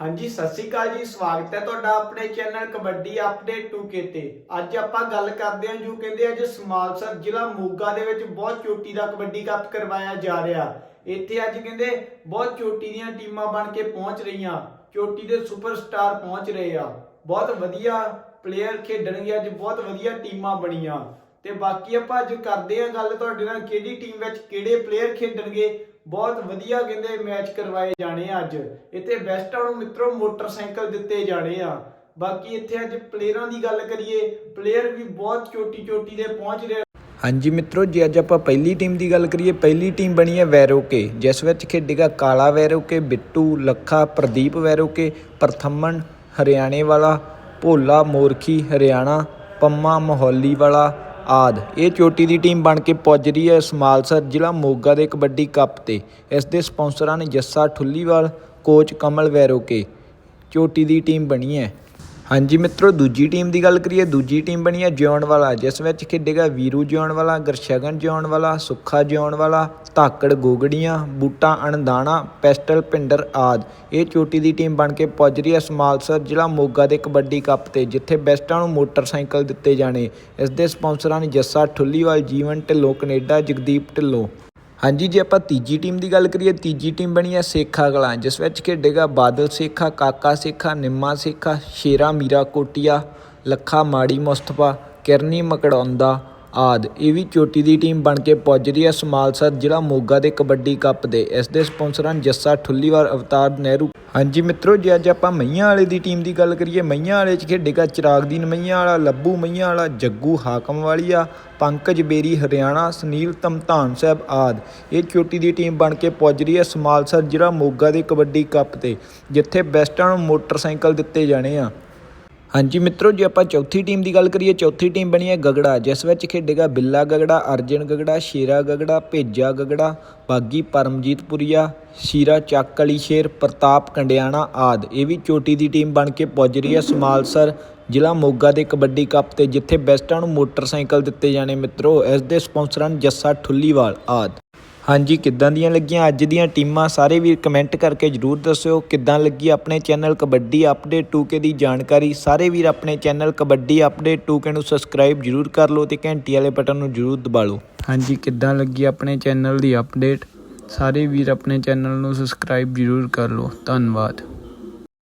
ਹਾਂਜੀ, ਸਤਿ ਸ਼੍ਰੀ ਅਕਾਲ ਜੀ, ਸਵਾਗਤ ਹੈ ਤੁਹਾਡਾ ਆਪਣੇ ਚੈਨਲ ਕਬੱਡੀ ਅਪਡੇਟ 2K ਤੇ। ਅੱਜ ਆਪਾਂ ਗੱਲ ਕਰਦੇ ਹਾਂ ਜੋ ਕਹਿੰਦੇ ਅੱਜ ਸਮਾਲਸਰ ਜ਼ਿਲ੍ਹਾ ਮੋਗਾ ਦੇ ਵਿੱਚ ਬਹੁਤ ਚੋਟੀ ਦਾ ਕਬੱਡੀ ਕੱਪ ਕਰਵਾਇਆ ਜਾ ਰਿਹਾ। ਇੱਥੇ ਅੱਜ ਕਹਿੰਦੇ ਬਹੁਤ ਚੋਟੀ ਦੀਆਂ ਟੀਮਾਂ ਬਣ ਕੇ ਪਹੁੰਚ ਰਹੀਆਂ। ਚੋਟੀ ਦੇ ਸੁਪਰਸਟਾਰ ਪਹੁੰਚ ਰਹੇ ਆ। ਬਹੁਤ ਵਧੀਆ ਪਲੇਅਰ ਖੇਡਣਗੇ ਅੱਜ ਬਹੁਤ ਵਧੀਆ ਟੀਮਾਂ ਬਣੀਆਂ। ਤੇ ਬਾਕੀ ਆਪਾਂ ਅੱਜ ਕਰਦੇ ਹਾਂ ਗੱਲ ਤੁਹਾਡੇ ਨਾਲ, ਕਿਹੜੀ ਟੀਮ ਵਿੱਚ ਕਿਹੜੇ ਪਲੇਅਰ ਖੇਡਣਗੇ? ਬਹੁਤ ਵਧੀਆ ਕਹਿੰਦੇ ਮੈਚ ਕਰਵਾਏ ਜਾਣੇ ਆ ਅੱਜ। ਇੱਥੇ ਬੈਸਟਾਂ ਨੂੰ ਮਿੱਤਰੋ ਮੋਟਰਸਾਈਕਲ ਦਿੱਤੇ ਜਾਣੇ ਆ। ਬਾਕੀ ਇੱਥੇ ਅੱਜ ਪਲੇਅਰਾਂ ਦੀ ਗੱਲ ਕਰੀਏ ਪਲੇਅਰ ਵੀ ਬਹੁਤ ਚੋਟੀ ਚੋਟੀ ਦੇ ਪਹੁੰਚ ਰਹੇ ਹਾਂਜੀ ਮਿੱਤਰੋ, ਜੇ ਅੱਜ ਆਪਾਂ ਪਹਿਲੀ ਟੀਮ ਦੀ ਗੱਲ ਕਰੀਏ, ਪਹਿਲੀ ਟੀਮ ਬਣੀ ਹੈ ਵੈਰੋਕੇ, ਜਿਸ ਵਿੱਚ ਖੇਡੇਗਾ ਕਾਲਾ ਵੈਰੋਕੇ, ਬਿੱਟੂ, ਲੱਖਾ, ਪ੍ਰਦੀਪ ਵੈਰੋਕੇ, ਪ੍ਰਥਮਨ, ਹਰਿਆਣੇ ਵਾਲਾ, ਭੋਲਾ, ਮੋਰਖੀ, ਹਰਿਆਣਾ, ਪੰਮਾ, ਮੋਹਾਲੀ ਵਾਲਾ ਆਦ। ਇਹ ਚੋਟੀ ਦੀ ਟੀਮ ਬਣ ਕੇ ਪੁੱਜ ਰਹੀ ਹੈ ਸਮਾਲਸਰ ਜ਼ਿਲ੍ਹਾ ਮੋਗਾ ਦੇ ਕਬੱਡੀ ਕੱਪ ਤੇ। ਇਸ ਦੇ ਸਪਾਂਸਰਾਂ ਨੇ ਜੱਸਾ ਠੁੱਲੀਵਾਲ, ਕੋਚ ਕਮਲ ਵੈਰੋਕੇ। ਚੋਟੀ ਦੀ ਟੀਮ ਬਣੀ ਹੈ। ਹਾਂਜੀ ਮਿੱਤਰੋ, ਦੂਜੀ ਟੀਮ ਦੀ ਗੱਲ ਕਰੀਏ, ਦੂਜੀ ਟੀਮ ਬਣੀ ਹੈ ਜਿਉਣ ਵਾਲਾ ਜਿਸ ਵਿੱਚ ਖੇਡੇਗਾ ਵੀਰੂ ਜਿਉਣ ਵਾਲਾ ਗਰਸ਼ਗਨ ਜਿਉਣ ਵਾਲਾ ਸੁੱਖਾ ਜਿਉਣ ਵਾਲਾ ਧਾਕੜ ਗੋਗੜੀਆਂ, ਬੂਟਾ ਅਣਦਾਣਾ, ਪੈਸਟਲ ਪਿੰਡਰ ਆਦ। ਇਹ ਚੋਟੀ ਦੀ ਟੀਮ ਬਣ ਕੇ ਪੁੱਜ ਰਹੀ ਹੈ ਸਮਾਲਸਰ ਜ਼ਿਲ੍ਹਾ ਮੋਗਾ ਦੇ ਕਬੱਡੀ ਕੱਪ ਤੇ, ਜਿੱਥੇ ਬੈਸਟਾਂ ਨੂੰ ਮੋਟਰਸਾਈਕਲ ਦਿੱਤੇ ਜਾਣੇ। ਇਸ ਦੇ ਸਪਾਂਸਰਾਂ ਨੇ ਜੱਸਾ ਠੁੱਲੀਵਾਲ, ਜੀਵਨ ਢਿੱਲੋਂ, ਕੈਨੇਡਾ, ਜਗਦੀਪ ਢਿੱਲੋਂ। ਹਾਂਜੀ, ਜੇ ਆਪਾਂ ਤੀਜੀ ਟੀਮ ਦੀ ਗੱਲ ਕਰੀਏ, ਤੀਜੀ ਟੀਮ ਬਣੀ ਹੈ ਸੇਖਾ ਕਲਾਂ, ਜਿਸ ਵਿੱਚ ਖੇਡੇਗਾ ਬਾਦਲ ਸੇਖਾ, ਕਾਕਾ ਸੇਖਾ, ਨਿੰਮਾ ਸੇਖਾ, ਸ਼ੇਰਾ ਮੀਰਾ ਕੋਟੀਆ, ਲੱਖਾ ਮਾੜੀ ਮੁਸਤਫਾ, ਕਿਰਨੀ ਮਕੜੌਂਦਾ ਆਦ। ਇਹ ਵੀ ਚੋਟੀ ਦੀ ਟੀਮ ਬਣ ਕੇ ਪੁੱਜ ਰਹੀ ਹੈ। ਸਮਾਲਸਰ ਜ਼ਿਲ੍ਹਾ ਮੋਗਾ ਦੇ ਕਬੱਡੀ ਕੱਪ ਦੇ। ਇਸ ਦੇ ਸਪਾਂਸਰਾਂ ਹਨ ਜੱਸਾ ਠੁੱਲੀਵਾਰ ਅਵਤਾਰ ਨਹਿਰੂ ਹਾਂਜੀ ਮਿੱਤਰੋ, ਜੇ ਅੱਜ ਆਪਾਂ ਮਈਆਂ ਵਾਲੇ ਦੀ ਟੀਮ ਦੀ ਗੱਲ ਕਰੀਏ, ਮਈਆਂ ਵਾਲੇ 'ਚ ਖੇਡੇਗਾ ਚਿਰਾਗਦੀਨ ਮਈਆਂ ਵਾਲਾ ਲੱਭੂ ਮਈਆਂ ਵਾਲਾ, ਜੱਗੂ ਹਾਕਮ ਵਾਲੀਆ, ਪੰਕਜ ਬੇਰੀ ਹਰਿਆਣਾ, ਸੁਨੀਲ ਧਮਧਾਨ ਸਾਹਿਬ ਆਦ। ਇਹ ਚੋਟੀ ਦੀ ਟੀਮ ਬਣ ਕੇ ਪੁੱਜ ਰਹੀ ਹੈ ਸਮਾਲਸਰ ਜ਼ਿਲ੍ਹਾ ਮੋਗਾ ਦੇ ਕਬੱਡੀ ਕੱਪ ਤੇ, ਜਿੱਥੇ ਬੈਸਟਾਂ ਨੂੰ ਮੋਟਰਸਾਈਕਲ ਦਿੱਤੇ ਜਾਣੇ ਆ। ਹਾਂਜੀ ਮਿੱਤਰੋ, ਜੇ ਆਪਾਂ ਚੌਥੀ ਟੀਮ ਦੀ ਗੱਲ ਕਰੀਏ, ਚੌਥੀ ਟੀਮ ਬਣੀ ਹੈ ਗਗੜਾ, ਜਿਸ ਵਿੱਚ ਖੇਡੇਗਾ ਬਿੱਲਾ ਗਗੜਾ, ਅਰਜਨ ਗਗੜਾ, ਸ਼ੇਰਾ ਗਗੜਾ, ਭੇਜਾ ਗਗੜਾ, ਬਾਗੀ ਪਰਮਜੀਤ ਪੁਰੀਆ, ਸ਼ੀਰਾ ਚੱਕ ਅਲੀ ਸ਼ੇਰ, ਪ੍ਰਤਾਪ ਕੰਡਿਆਣਾ ਆਦ। ਇਹ ਵੀ ਚੋਟੀ ਦੀ ਟੀਮ ਬਣ ਕੇ ਪੁੱਜ ਰਹੀ ਹੈ ਸਮਾਲਸਰ ਜ਼ਿਲ੍ਹਾ ਮੋਗਾ ਦੇ ਕਬੱਡੀ ਕੱਪ ਤੇ, ਜਿੱਥੇ ਬੈਸਟਾਂ ਨੂੰ ਮੋਟਰਸਾਈਕਲ ਦਿੱਤੇ ਜਾਣੇ ਮਿੱਤਰੋ। ਇਸ ਦੇ ਸਪਾਂਸਰਾਂ ਨੇ ਜੱਸਾ ਠੁੱਲੀਵਾਲ ਆਦ। ਹਾਂਜੀ, ਕਿੱਦਾਂ ਦੀਆਂ ਲੱਗੀਆਂ ਅੱਜ ਦੀਆਂ ਟੀਮਾਂ? ਸਾਰੇ ਵੀਰ ਕਮੈਂਟ ਕਰਕੇ ਜਰੂਰ ਦੱਸਿਓ। ਕਿੱਦਾਂ ਲੱਗੀ ਆਪਣੇ ਚੈਨਲ ਕਬੱਡੀ ਅਪਡੇਟ 2K ਦੀ ਜਾਣਕਾਰੀ? ਸਾਰੇ ਵੀਰ ਆਪਣੇ ਚੈਨਲ ਕਬੱਡੀ ਅਪਡੇਟ 2K ਨੂੰ ਸਬਸਕ੍ਰਾਈਬ ਜਰੂਰ ਕਰ ਲਓ ਤੇ ਘੰਟੀ ਵਾਲੇ ਬਟਨ ਨੂੰ ਜਰੂਰ ਦਬਾ ਲਓ। ਹਾਂਜੀ, ਕਿੱਦਾਂ ਲੱਗੀ ਆਪਣੇ ਚੈਨਲ ਦੀ ਅਪਡੇਟ ਸਾਰੇ ਵੀਰ ਆਪਣੇ ਚੈਨਲ ਨੂੰ ਸਬਸਕ੍ਰਾਈਬ ਜਰੂਰ ਕਰ ਲਓ। ਧੰਨਵਾਦ।